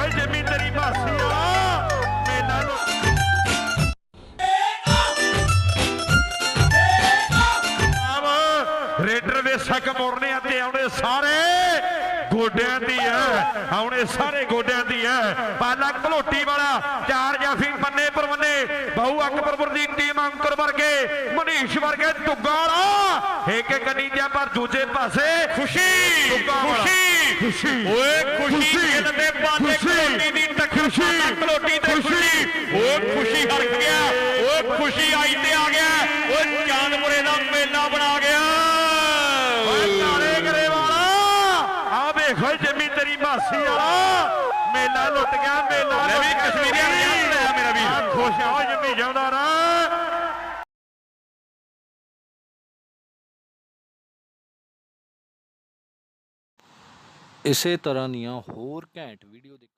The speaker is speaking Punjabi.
ਓਏ ਜਮੀ ਤੇਰੀ ਮਾਸੀ ਵਾਲਾ ਮੇਲਾ ਆਵ ਰੇਡਰ ਵੇ ਸਕ ਮੋਰਨੇ ਤੇ ਆਉਣੇ ਸਾਰੇ ਗੋਡਿਆਂ ਦੀ ਹੈ ਆਉਣੇ ਸਾਰੇ ਗੋਡਿਆਂ ਦੀ ਹੈ ਪਾਲਾ ਘਲੋਟੀ ਵਾਲਾ ਚਾਰ ਜਾਫੀ ਬੰਨੇ ਪਰ ਬੰਨੇ ਬਹੁ ਅਕਬਰਪੁਰ ਦੀ ਟੀਮ ਅੰਕਰ ਵਰਗੇ ਮਨੀਸ਼ ਵਰਗੇ ਟੁੱਗਾ ਵਾਲਾ। ਇੱਕ ਕਨੀਜਾ ਪਰ ਦੂਜੇ ਪਾਸੇ। ਖੁਸ਼ੀ ਖੁਸ਼ੀ। ਓਏ ਖੁਸ਼ੀ ਦੇ। ਕਲੋਟੀ ਦੀ ਸਾਡਾ ਕਲੋਟੀ ਤੇ ਖੁਸ਼ੀ। ਓਏ ਖੁਸ਼ੀ ਹਰਕ ਗਿਆ ਓਏ ਖੁਸ਼ੀ ਆਈ ਤੇ ਆ ਗਿਆ ਓਏ ਚਾਂਦਪੁਰੇ ਦਾ ਮੇਲਾ ਬਣਾ ਗਿਆ। ਓਏ ਕਾਲੇ ਗਰੇ ਵਾਲਾ ਆ ਵੇਖ ਜਮੀ ਤੇਰੀ ਮਾਸੀ ਵਾਲਾ। ਮੇਲਾ ਲੁੱਟ ਗਿਆ ਮੇਲਾ ਲੈ ਵੀ ਕਸ਼ਮੀਰੀਆਂ ਨੇ ਯਾਦ ਲਿਆ ਮੇਰਾ ਵੀਰ। ਆ ਖੁਸ਼ ਓਏ ਜਮੀ ਜਾਉਂਦਾ ਰਾ ਇਸੇ ਤਰ੍ਹਾਂ ਦੀਆਂ ਹੋਰ ਘੈਂਟ ਵੀਡੀਓ ਦੇਖ